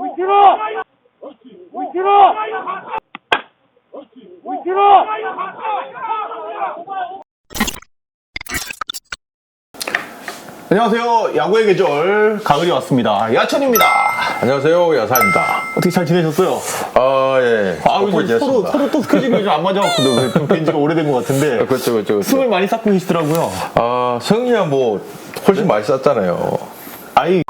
위치로! 위치로! 위치로! 안녕하세요. 야구의 계절 가을이 왔습니다. 야천입니다. 안녕하세요 야사입니다. 어떻게 잘 지내셨어요? 아 예. 아, 이제 서로. 서로 또 스케줄이 좀 안 맞아갖고 좀뵌 지가 오래된 것 같은데. 그렇죠 그렇죠. 그렇죠. 숨을 많이 쌓고 계시더라고요. 아 성이야 뭐 훨씬 많이 썼잖아요. 아이,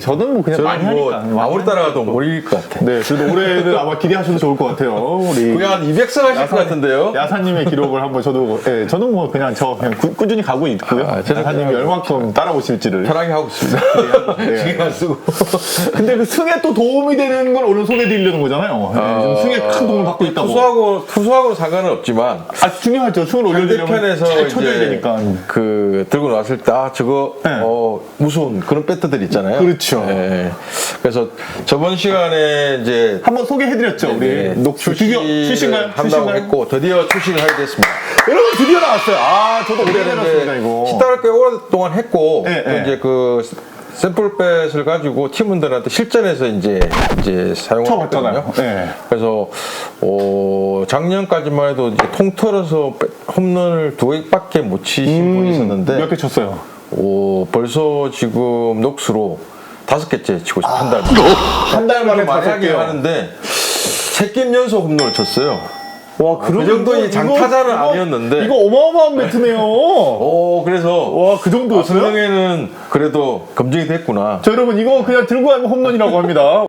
저는 뭐 그냥 많이 저는 뭐 하니까. 아무리 따라가도 못 이길 것 같아. 네, 그래도 올해는 아마 기대하셔도 좋을 것 같아요. 우리. 그게 한 200석 하실 것 같은데요. 야사님의 기록을 한번 저도, 예, 저는 뭐 그냥 저 그냥 꾸, 꾸준히 가고 있고요. 아, 저는 야사님이 얼만큼 따라오실지를. 편하게 하고 있습니다. 네. 신경 안 쓰고. 근데 그 승에 또 도움이 되는 걸 오늘 소개해드리려는 거잖아요. 네, 지금 승에 큰 도움을 받고 있다고. 투수하고 투수하고는 상관은 없지만 아, 중요하죠. 승을 올려드리려면 반대편에서 잘 쳐줘야 이제 되니까. 그 들고 나왔을 때 아 저거 네. 어 무서운 그런 배트들 있잖아요. 그렇죠. 예. 그래서 저번 시간에 이제 한번 소개해드렸죠. 우리 네, 녹 드디어 출신가요? 한다고 출신가요? 했고 드디어 출시를 하게 됐습니다. 여러분 드디어 나왔어요. 아, 저도 오래 기다렸습니다 이거. 시타를 꽤 오랫동안 했고 네, 또 네. 이제 그 샘플뱃을 가지고 팀원들한테 실전에서 이제 이제 사용했거든요. 네. 그래서 어, 작년까지만 해도 이제 통틀어서 빼- 홈런을 두 개밖에 못 치신 분이 있었는데 음, 몇개 쳤어요? 오, 벌써 지금 녹수로 다섯 개째 치고 있어요. 한 달. 한달 만에 많이 다섯 개요. 하는데 세 게임 연속 홈런을 쳤어요. 와, 그 정도의 장타자는 아니었는데. 이거 어마어마한 매트네요. 오, 그래서 와, 그 정도였어요? 수능에는 그래도 검증이 됐구나. 저 여러분 이거 그냥 들고 가면 홈런이라고 합니다.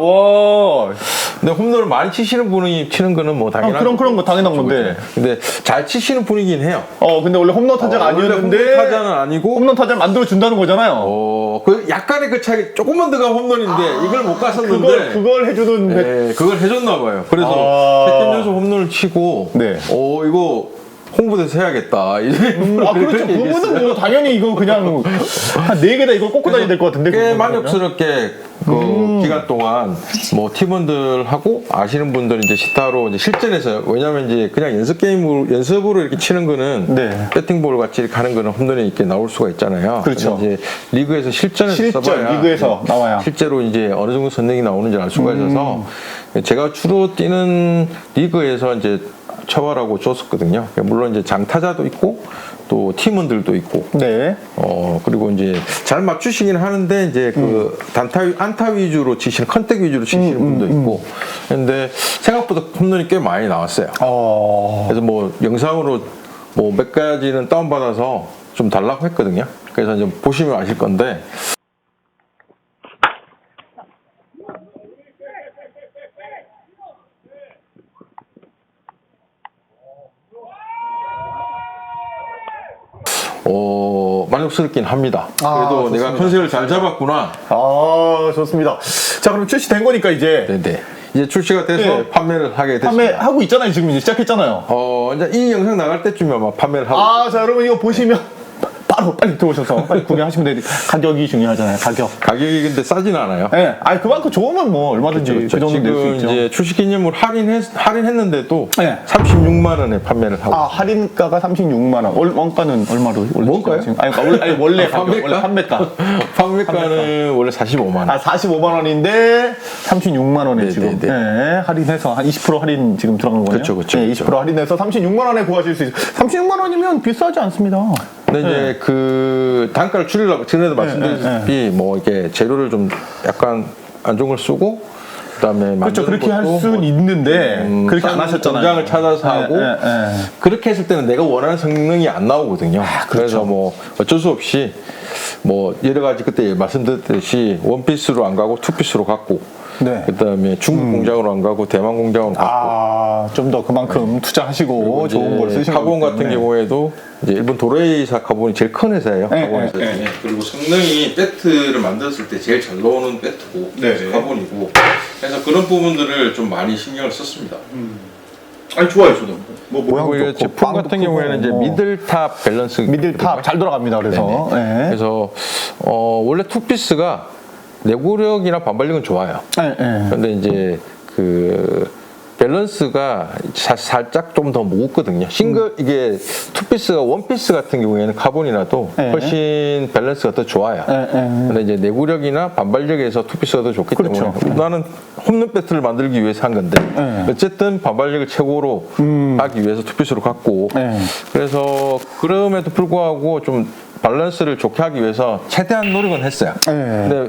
와, 근데 홈런을 많이 치시는 분이 치는 거는 뭐 아, 당연한 그런 그런 거 당연한 건데. 근데 잘 치시는 분이긴 해요. 어, 근데 원래 홈런 타자가 원래 아니었는데 홈런 타자는 아니고 홈런 타자를 만들어 준다는 거잖아요. 어, 그 약간의 그 차이 조금만 더 가면 홈런인데 이걸 못 갔었는데 그걸 그걸 해주는 매- 네, 그걸 해줬나 봐요. 그래서 아. 세 게임 연속 홈런을 치고 네. 어, 이거 홍보대서 해야겠다. 이제 아, 그렇죠. 그분은 뭐 당연히 이거 그냥 한 네 개다 이걸 꽂고 다녀야 될 것 같은데. 꽤 그거는 만족스럽게 그 음. 기간 동안 뭐 팀원들하고 아시는 분들 이제 시타로 이제 실전에서 왜냐면 이제 그냥 연습 게임으로 연습으로 이렇게 치는 거는 네. 배팅볼 같이 하는 거는 홈런이 이렇게 나올 수가 있잖아요. 그렇죠. 이제 리그에서 실전에서 실전, 써봐야 리그에서 나와야. 실제로 이제 어느 정도 선능이 나오는지 알 수가 있어서 음. 제가 주로 뛰는 리그에서 이제 처벌하고 줬었거든요. 물론 이제 장타자도 있고 또 팀원들도 있고 네. 어 그리고 이제 잘 맞추시긴 하는데 이제 그 단타 위- 안타 위주로 치시는 컨택 위주로 치시는 분도 있고 근데 생각보다 홈런이 꽤 많이 나왔어요. 어. 그래서 뭐 영상으로 뭐 몇 가지는 다운 받아서 좀 달라고 했거든요. 그래서 이제 보시면 아실 건데 어 만족스럽긴 합니다. 아, 그래도 내가 좋습니다. 컨셉을 잘 잡았구나. 아, 좋습니다. 자, 그럼 출시된 거니까 이제 네네. 이제 출시가 돼서 네. 판매를 하게 됐습니다. 판매하고 있잖아요. 지금 이제 시작했잖아요. 어, 이제 이 영상 나갈 때쯤에 아마 판매를 하고. 아, 자, 여러분 이거 보시면 바로 빨리 들어오셔서 빨리 구매하시면 돼요. 가격이 중요하잖아요. 가격. 가격이 근데 싸진 않아요. 예. 아니 그만큼 좋으면 뭐 얼마든지 그 그렇죠. 정도 낼수 지금 있죠. 이제 출시 기념으로 할인했, 할인했는데도 네. 36만 원에 판매를 하고. 아 할인가가 36만 원. 월, 원가는 얼마로? 원가요? 지금? 아니, 그러니까 원래, 아니, 원래 가격, 판매가? 원래 판매가. 판매가는 원래 45만 원. 아 45만 원인데 36만 원에 네, 지금 네, 네. 예, 할인해서 한 20% 할인 지금 들어간 거예요. 그렇죠, 그렇죠, 예, 그렇죠. 20% 할인해서 36만 원에 구하실 수 있어요. 36만 원이면 비싸지 않습니다. 근데 이제 그 단가를 줄이려고 전에도 말씀드렸다시피 뭐 이렇게 재료를 좀 약간 안 좋은 걸 쓰고 그다음에 그렇죠. 그렇게 할 수는 뭐 있는데 음, 그렇게 안싼 하셨잖아요. 공장을 찾아서 예, 하고 예, 예. 그렇게 했을 때는 내가 원하는 성능이 안 나오거든요. 아, 그렇죠. 그래서 뭐 어쩔 수 없이 뭐 여러 가지 그때 말씀드렸듯이 원피스로 안 가고 투피스로 갔고 네. 그다음에 중국 공장으로 안 가고 대만 공장으로 갔고 아, 좀 더 그만큼 투자하시고 좋은 걸 쓰시는 카본 거기 같은 때문에. 경우에도 이제 일본 도레이사 카본이 제일 큰 회사예요. 네, 카본에서. 네, 네. 그리고 성능이 배트를 만들었을 때 제일 잘 나오는 배트고 네. 카본이고 그래서 그런 부분들을 좀 많이 신경을 썼습니다. 아니 좋아요, 저도. 뭐 그리고 이제 제품 같은 경우에는 이제 미들탑 밸런스 미들탑 잘 돌아갑니다. 그래서 예. 그래서 어, 원래 투피스가 내구력이나 반발력은 좋아요. 예, 예. 그런데 이제 그 밸런스가 사- 살짝 좀 더 무겁거든요. 싱글 이게 투피스가 원피스 같은 경우에는 카본이라도 네. 훨씬 밸런스가 더 좋아요. 네, 네. 근데 이제 내구력이나 반발력에서 투피스가 더 좋기 그렇죠. 때문에 나는 홈런 배트를 만들기 위해서 한 건데 네. 어쨌든 반발력을 최고로 하기 위해서 투피스로 네. 그래서 그럼에도 불구하고 좀 밸런스를 좋게 하기 위해서 최대한 노력은 했어요. 네. 근데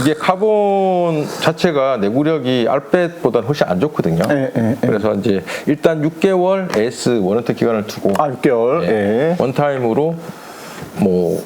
이게 카본 자체가 내구력이 알뱃보다는 훨씬 안 좋거든요. 네, 네, 네. 그래서 이제 일단 6개월 AS 워런트 기간을 두고 아 6개월. 예. 원타임으로 뭐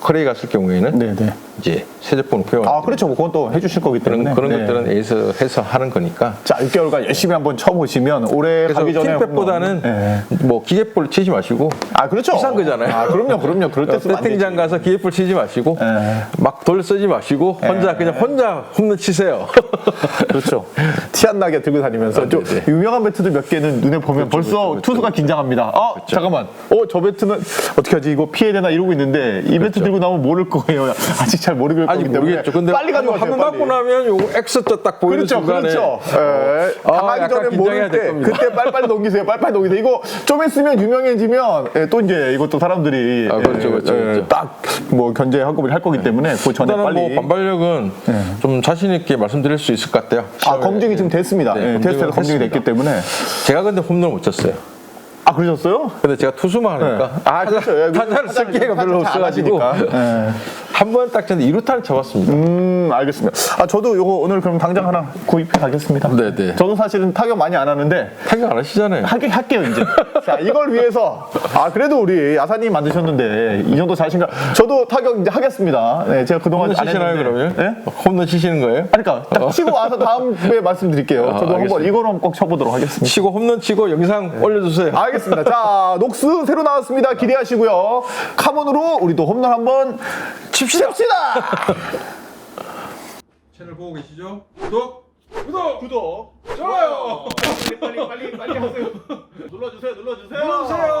커레이 갔을 경우에는 네, 네. 이제 새 제품을 구현 아 그렇죠. 뭐 그건 또 해주실 거기 그런 때문에. 그런 네. 것들은 AS 해서 하는 거니까. 자 6개월간 열심히 한번 쳐보시면 올해 가기 전에 킹백보다는 네. 뭐 기계볼 치지 마시고 아 그렇죠. 비싼 거잖아요. 아 그럼요, 그럼요. 그럴 때 쓰면 안 되지. 배팅장 가서 기계볼 치지 마시고 네. 막 돌 쓰지 마시고 혼자 그냥 혼자 홈런 치세요. 그렇죠. 티 안 나게 들고 다니면서 좀 네 네. 유명한 배트들 몇 개는 눈에 보면 벌써 그렇죠, 그렇죠. 투수가 긴장합니다. 아 잠깐만. 어저 배트는 어떻게 하지? 이거 피해야 되나 이러고 있는데 이 배트 들고 나오면 모를 거예요. 아직 잘 모르겠 아직 거기 때문에 모르겠죠. 근데 빨리 가져가세요. 한번 빨리. 맞고 나면 요거 엑스자 딱 보이는 그렇죠, 순간에 그렇죠. 예, 아, 당하기 약간 전에 긴장해야 모를 될 때 겁니다. 그때 빨리빨리 넘기세요. 빨리빨리 넘기세요. 이거 좀 있으면 유명해지면 예, 또 이제 이것도 사람들이 아, 그렇죠, 그렇죠, 그렇죠. 딱뭐 견제 한꺼번에 할 거기 때문에 그 전에 일단은 빨리 뭐 반발력은 좀 자신 있게 말씀드릴 수 있을 것 같아요. 아 검증이 지금 됐습니다. 네, 예, 검증은 테스트가 검증이 됐기. 때문에 제가 근데 홈런 못 쳤어요. 아 그러셨어요? 근데 제가 투수만 하니까 아 그렇죠. 예, 타자를 쓸 기회가 별로 타자 잘 없어가지고 하시니까. 예. 한 번 딱 쳤는데 2루타를 쳐봤습니다. 음 알겠습니다. 아 저도 요거 오늘 그럼 당장 하나 구입해 가겠습니다. 네 네. 저도 사실은 타격 많이 안 하는데 타격 안 하시잖아요. 하게 할게요 이제. 자 이걸 위해서 아 그래도 우리 야사님 만드셨는데 이 정도 자신감. 저도 타격 이제 하겠습니다. 네 제가 그동안 홈런 안 치시나요 했는데. 그러면? 네? 홈런 치시는 거예요? 아니, 그러니까 딱 치고 와서 다음에 말씀드릴게요. 아, 저도 한번 알겠습니다. 이거는 꼭 쳐보도록 하겠습니다. 치고 홈런 치고 영상 올려주세요. 알겠습니다. 자, 녹스 새로 나왔습니다. 기대하시고요. 카본으로 우리도 홈런 한번 칩시다. 채널 보고 계시죠? 구독! 구독! 구독. 좋아요! 빨리 빨리 빨리 하세요. 눌러주세요. 눌러주세요. 눌러주세요!